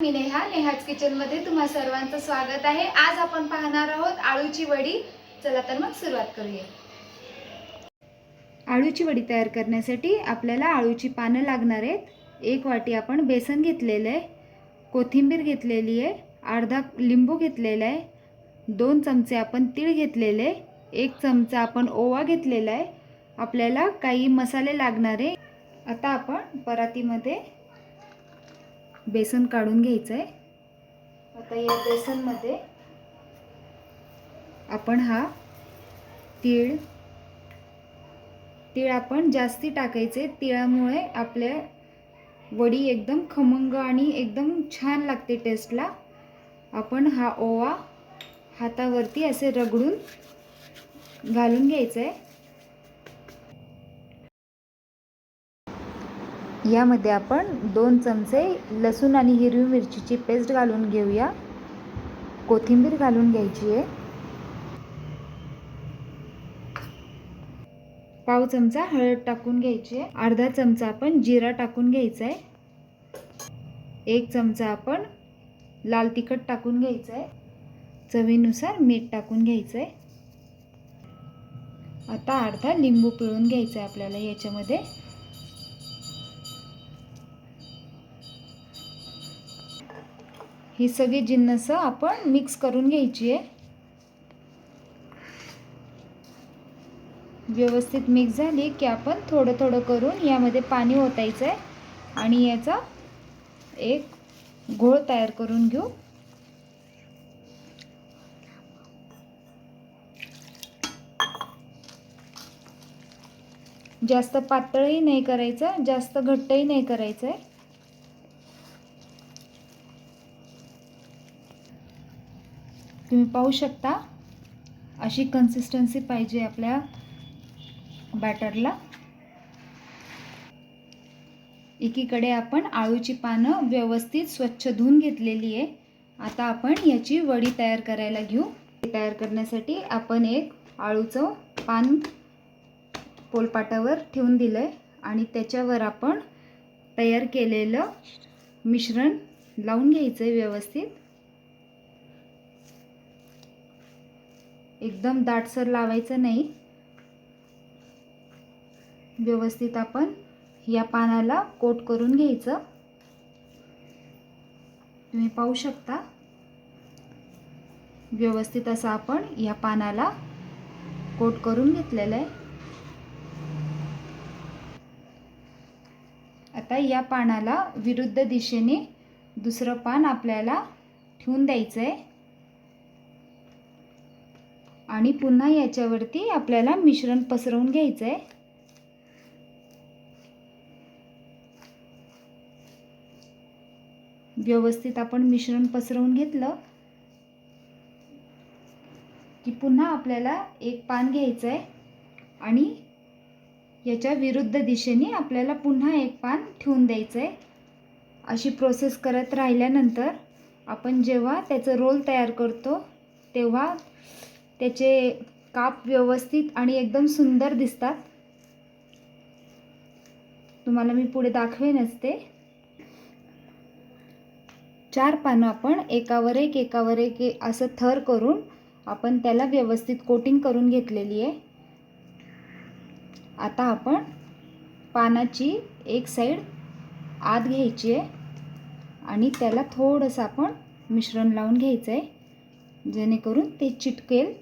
मी नेहा नेहाच किचनमध्ये तुम्हा सर्वांचं स्वागत आहे. आज आपण पाहणार आहोत आळूची वडी. चला तर मग सुरुवात करूया. आळूची वडी तयार करण्यासाठी आपल्याला आळूची पानं लागणार आहेत. एक वाटी आपण बेसन घेतलेलं आहे. कोथिंबीर घेतलेली आहे. अर्धा लिंबू घेतलेला आहे. दोन चमचे आपण तीळ घेतलेले एक चमचा आपण ओवा घेतलेला आहे. आपल्याला काही मसाले लागणार आहे. आता आपण परातीमध्ये बेसन काढून घ्यायचं आहे आता या बेसनमध्ये आपण हा तीळ तीळ आपण जास्ती टाकायचे. तिळामुळे आपल्या वडी एकदम खमंग आणि एकदम छान लागते टेस्टला. आपण हा ओवा हातावरती असे रगडून घालून घ्यायचं आहे यामध्ये आपण दोन चमचे लसूण आणि हिरवी मिरचीची पेस्ट घालून घेऊया. कोथिंबीर घालून घ्यायची आहे. पाव चमचा हळद टाकून घ्यायची आहे. अर्धा चमचा आपण जिरा टाकून घ्यायचा आहे. एक चमचा आपण लाल तिखट टाकून घ्यायचं आहे. चवीनुसार मीठ टाकून घ्यायचं आहे. आता अर्धा लिंबू पिळून घ्यायचा आहे आपल्याला याच्यामध्ये. ही सगळी जिन्नस आपण मिक्स करून घ्यायची आहे व्यवस्थित मिक्स झाली की आपण थोडं थोडं करून यामध्ये पाणी ओतायचं आहे आणि याचा एक घोळ तयार करून घेऊ. जास्त पातळही नाही करायचं जास्त घट्टही नाही करायचं आहे तुम्ही पाहू शकता अशी कन्सिस्टन्सी पाहिजे आपल्या बॅटरला एकीकडे आपण आळूची पानं व्यवस्थित स्वच्छ धुवून घेतलेली आहे. आता आपण याची वडी तयार करायला घेऊ. तयार करण्यासाठी आपण एक आळूचं पान पोलपाटावर ठेवून दिलं आहे आणि त्याच्यावर आपण तयार केलेलं मिश्रण लावून घ्यायचं आहे व्यवस्थित. एकदम दाटसर लावायचं नाही. व्यवस्थित आपण या पानाला कोट करून घ्यायचं. तुम्ही पाहू शकता. व्यवस्थित असं आपण या पानाला कोट करून घेतलेलं आहे. आता या पानाला विरुद्ध दिशेने दुसरं पान आपल्याला ठेवून द्यायचं आहे आणि पुन्हा याच्यावरती आपल्याला मिश्रण पसरवून घ्यायचं आहे व्यवस्थित आपण मिश्रण पसरवून घेतलं की पुन्हा आपल्याला एक पान घ्यायचं आहे आणि याच्या विरुद्ध दिशेने आपल्याला पुन्हा एक पान ठेवून द्यायचं आहे अशी प्रोसेस करत राहिल्यानंतर आपण जेव्हा त्याचं रोल तयार करतो तेव्हा त्याचे काप व्यवस्थित आणि एकदम सुंदर दिसतात. तुम्हाला मी पुढे दाखवेनच ते. चार पानं आपण एकावर एक एकावर एक असं थर करून आपण त्याला व्यवस्थित कोटिंग करून घेतलेली आहे. आता आपण पानाची एक साईड आत घ्यायची आहे आणि त्याला थोडंसं आपण मिश्रण लावून घ्यायचं आहे जेणेकरून ते चिटकेल.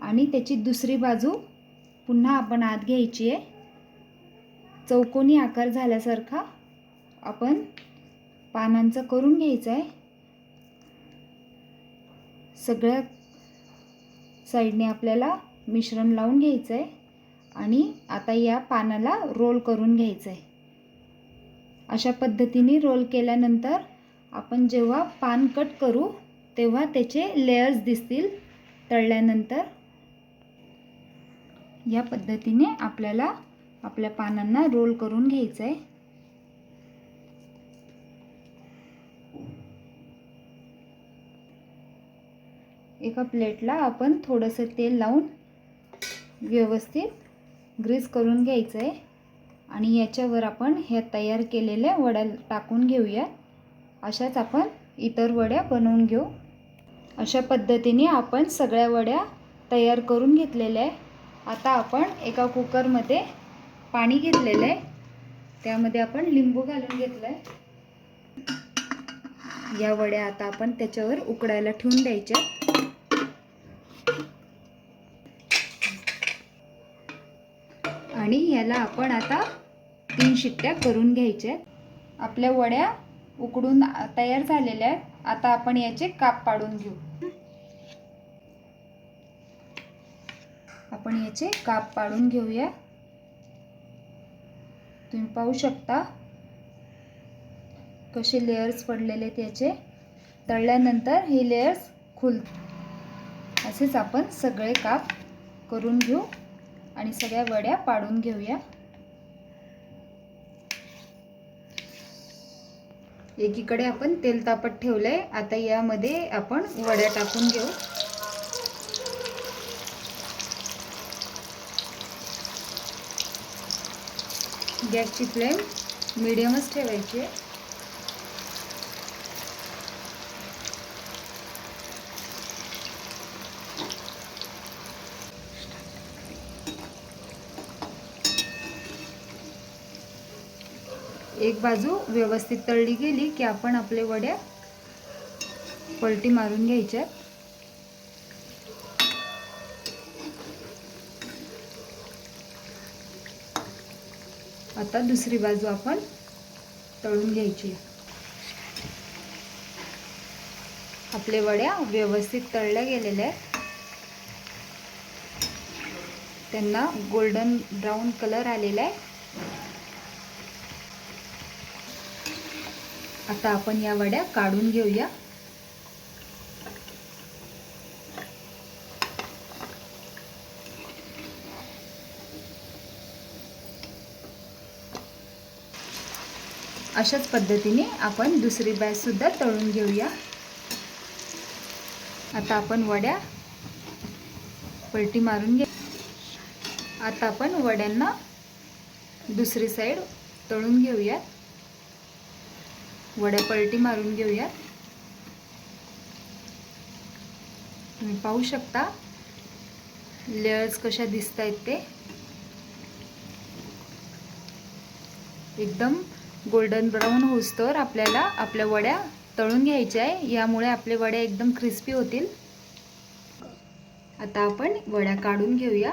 आणि त्याची दुसरी बाजू पुन्हा आपण आत घ्यायची आहे. चौकोनी आकार झाल्यासारखा आपण पानांचं करून घ्यायचं आहे. सगळ्या साईडने आपल्याला मिश्रण लावून घ्यायचं आहे आणि आता या पानाला रोल करून घ्यायचं आहे. अशा पद्धतीने रोल केल्यानंतर आपण जेव्हा पान कट करू तेव्हा त्याचे लेयर्स दिसतील तळल्यानंतर. या पद्धतीने आपल्याला आपल्या पानांना रोल करून घ्यायचं आहे एका प्लेटला आपण थोडंसं तेल लावून व्यवस्थित ग्रीस करून घ्यायचं आहे आणि याच्यावर आपण ह्या तयार केलेल्या वड्या टाकून घेऊया. अशाच आपण इतर वड्या बनवून घेऊ. अशा पद्धतीने आपण सगळ्या वड्या तयार करून घेतलेल्या आहे. आता आपण एका कुकरमध्ये पाणी घेतलेलं आहे. त्यामध्ये आपण लिंबू घालून घेतलं आहे या वड्या आता आपण त्याच्यावर उकडायला ठेवून द्यायच्या. आणि याला आपण आता तीन शिट्ट्या करून घ्यायच्या. आपल्या वड्या उकडून तयार झालेल्या आहेत. आता आपण याचे काप पाडून घेऊ. आपण याचे काप पाडून घेऊया. तुम्ही पाहू शकता कसे लेयर्स पडलेले आहेत याचे. तळल्यानंतर हे लेयर्स खुल असेच आपण सगळे काप करून घेऊ आणि सगळ्या वड्या पाडून घेऊया. एकीकडे आपण तेल तापत ठेवलंय. आता यामध्ये आपण वड्या टाकून घेऊ. गॅसची फ्लेम मिडियमच ठेवायची आहे. एक बाजू व्यवस्थित तळली गेली की आपण आपले वड्या पलटी मारून घ्यायच्या. आता दुसरी बाजू आपण तळून घ्यायची. आपले वड्या व्यवस्थित तळल्या गेलेल्या आहेत. त्यांना गोल्डन ब्राऊन कलर आलेला आहे. आता आपण या वड्या काढून घेऊया. अशाच पद्धतीने आपण दुसरी बॅचसुद्धा तळून घेऊया. आता आपण वड्या पलटी मारून घे. आता आपण वड्यांना दुसरी साईड तळून घेऊयात. वड्या पलटी मारून घेऊयात. तुम्ही पाहू शकता लेअर्स कशा दिसत आहेत ते. एकदम गोल्डन ब्राऊन होऊस्तोवर आपल्याला आपल्या वड्या तळून घ्यायच्या आहे. यामुळे आपले वड्या एकदम क्रिस्पी होतील. आता आपण वड्या काढून घेऊया.